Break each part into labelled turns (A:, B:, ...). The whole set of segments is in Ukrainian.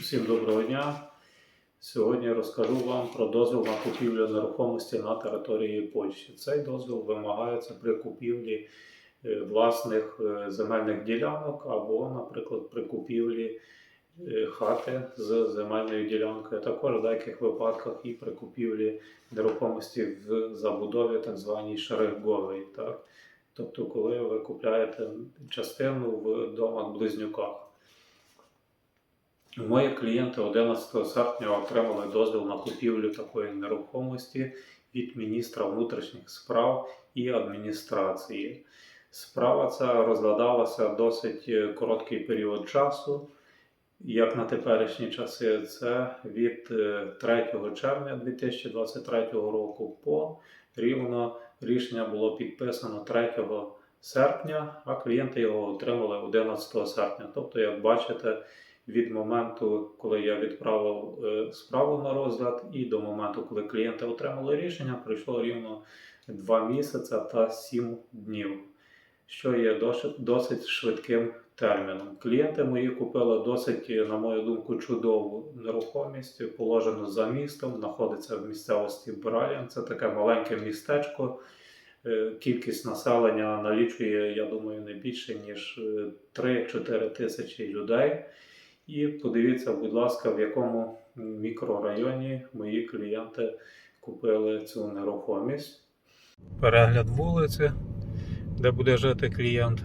A: Всім доброго дня. Сьогодні розкажу вам про дозвіл на купівлю нерухомості на території Польщі. Цей дозвіл вимагається при купівлі е, власних е, земельних ділянок або, наприклад, при купівлі е, хати з земельною ділянкою, також в деяких випадках і при купівлі нерухомості в забудові, так званій шереговій. Тобто, коли ви купляєте частину в домах-близнюках. Мої клієнти 11 серпня отримали дозвіл на купівлю такої нерухомості від міністра внутрішніх справ і адміністрації. Справа ця розглядалася досить е, короткий період часу. Як на теперішні часи, це від е, 3 червня 2023 року по рівно рішення було підписано 3 серпня, а клієнти його отримали 11 серпня. Тобто, як бачите, від моменту, коли я відправив е, справу на розгляд, і до моменту, коли клієнти отримали рішення, пройшло рівно 2 місяці та 7 днів, що є досить, швидким терміном. Клієнти мої купили досить, на мою думку, чудову нерухомість, положену за містом, знаходиться в місцевості Бралін. Це таке маленьке містечко. Е, Кількість населення налічує, я думаю, не більше ніж е, 3-4 тисячі людей. І подивіться, будь ласка, в якому мікрорайоні мої клієнти купили цю нерухомість. Перегляд вулиці, де буде жити клієнт.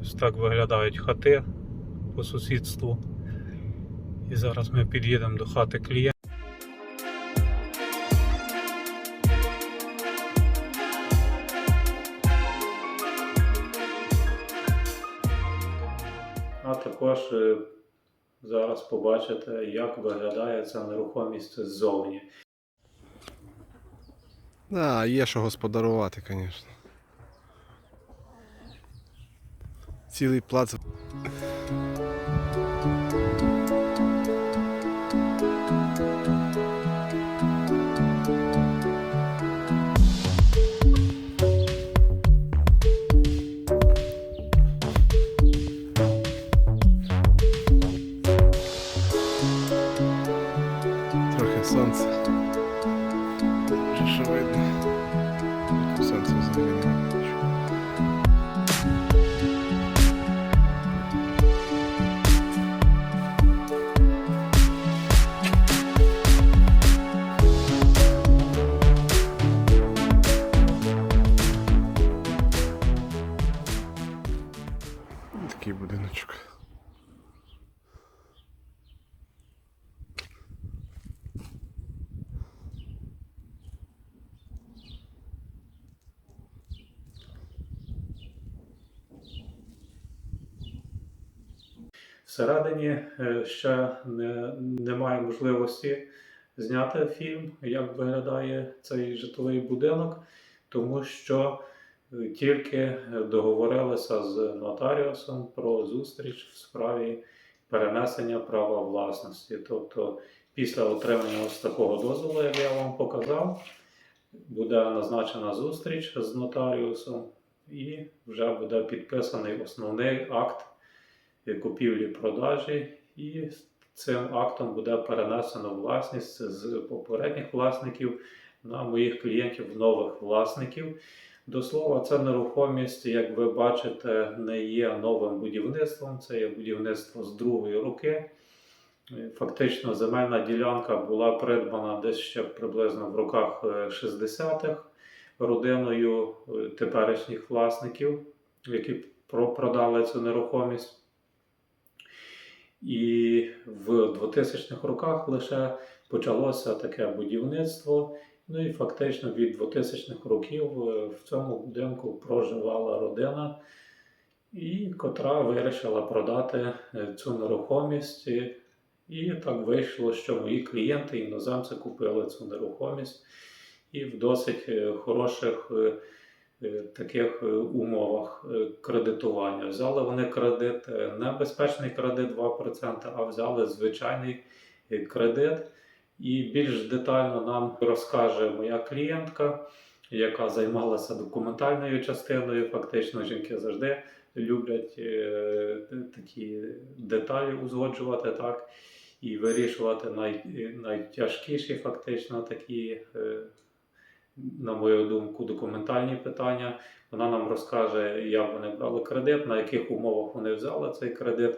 A: Ось так виглядають хати по сусідству. І зараз ми під'їдемо до хати клієнта. А також е, зараз побачите, як виглядає ця нерухомість ззовні.
B: Да, є що господарувати, звісно. Цілий плац. Що видно. Тут Сонце взагалі
A: Всередині е, ще не, немає можливості зняти фільм, як виглядає цей житловий будинок, тому що е, тільки договорилися з нотаріусом про зустріч в справі перенесення права власності. Тобто, після отримання ось такого дозволу, як я вам показав, буде назначена зустріч з нотаріусом і вже буде підписаний основний акт купівлі-продажі, і цим актом буде перенесено власність з попередніх власників на моїх клієнтів нових власників. До слова, ця нерухомість, як ви бачите, не є новим будівництвом, це є будівництво з другої руки. Е, Фактично, земельна ділянка була придбана десь ще приблизно в роках е, 60-х родиною е, теперішніх власників, які продали цю нерухомість. І в 2000-х роках лише почалося таке будівництво. Ну і фактично від 2000-х років е, в цьому будинку проживала родина, і котра вирішила продати е, цю нерухомість. І- так вийшло, що мої клієнти, іноземці, купили цю нерухомість і в досить е, хороших таких е, умовах е, кредитування. Взяли вони кредит, е, не безпечний кредит 2%, а взяли звичайний е, кредит. І більш детально нам розкаже моя клієнтка, яка займалася документальною частиною. Фактично, жінки завжди люблять е, такі деталі узгоджувати. Так? і вирішувати най, найтяжкіші, фактично такі, е, на мою думку, документальні питання. Вона нам розкаже, як вони брали кредит, на яких умовах вони взяли цей кредит,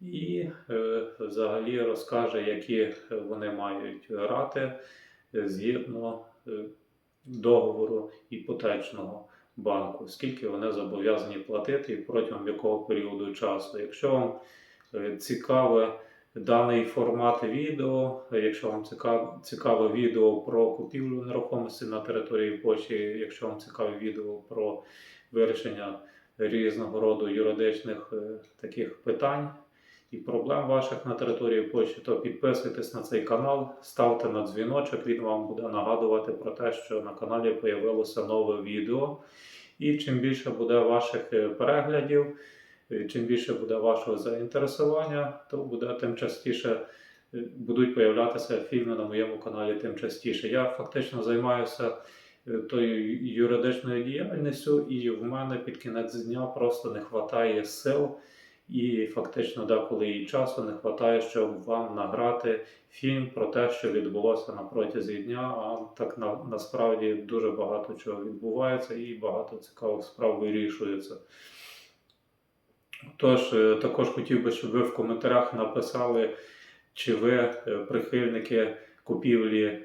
A: і е, взагалі розкаже, які вони мають рати е, згідно е, договору іпотечного банку, скільки вони зобов'язані платити і протягом якого періоду часу. Якщо вам цікаве даний формат відео, якщо вам цікаве, цікаве відео про купівлю нерухомості на території Польщі, якщо вам цікаве відео про вирішення різного роду юридичних е, таких питань і проблем ваших на території Польщі, то підписуйтесь на цей канал, ставте на дзвіночок, він вам буде нагадувати про те, що на каналі появилося нове відео. І чим більше буде ваших е, переглядів, чим більше буде вашого заінтересування, то буде тим частіше е, будуть появлятися фільми на моєму каналі тим частіше. Я фактично займаюся е, тою юридичною діяльністю, і в мене під кінець дня просто не вистачає сил. І фактично деколи і часу не вистачає, щоб вам награти фільм про те, що відбулося на протязі дня. А так на, насправді дуже багато чого відбувається і багато цікавих справ вирішується. Тож, е, також хотів би, щоб ви в коментарях написали, чи ви е, прихильники купівлі е,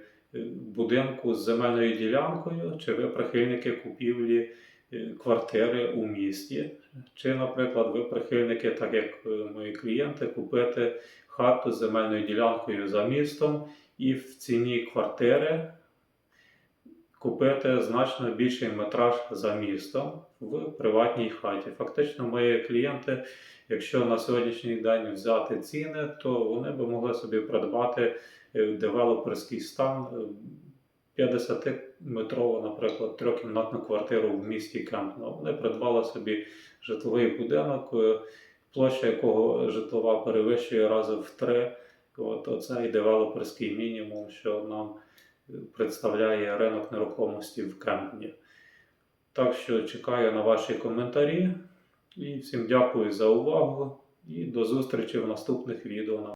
A: будинку з земельною ділянкою, чи ви прихильники купівлі квартири у місті. Чи, наприклад, ви прихильники, так як мої клієнти, купити хату з земельною ділянкою за містом і в ціні квартири купити значно більший метраж за містом в приватній хаті. Фактично, мої клієнти, якщо на сьогоднішній день взяти ціни, то вони би могли собі придбати е, девелоперський стан. е, 50-метрову, наприклад, трьохкімнатну квартиру в місті Кемпно. Вони придбали собі житловий будинок, е, площа якого житлова перевищує рази в три. От оцей девелоперський мінімум, що нам е, представляє ринок нерухомості в Кемпні. Так що чекаю на ваші коментарі і всім дякую за увагу і до зустрічі в наступних відео.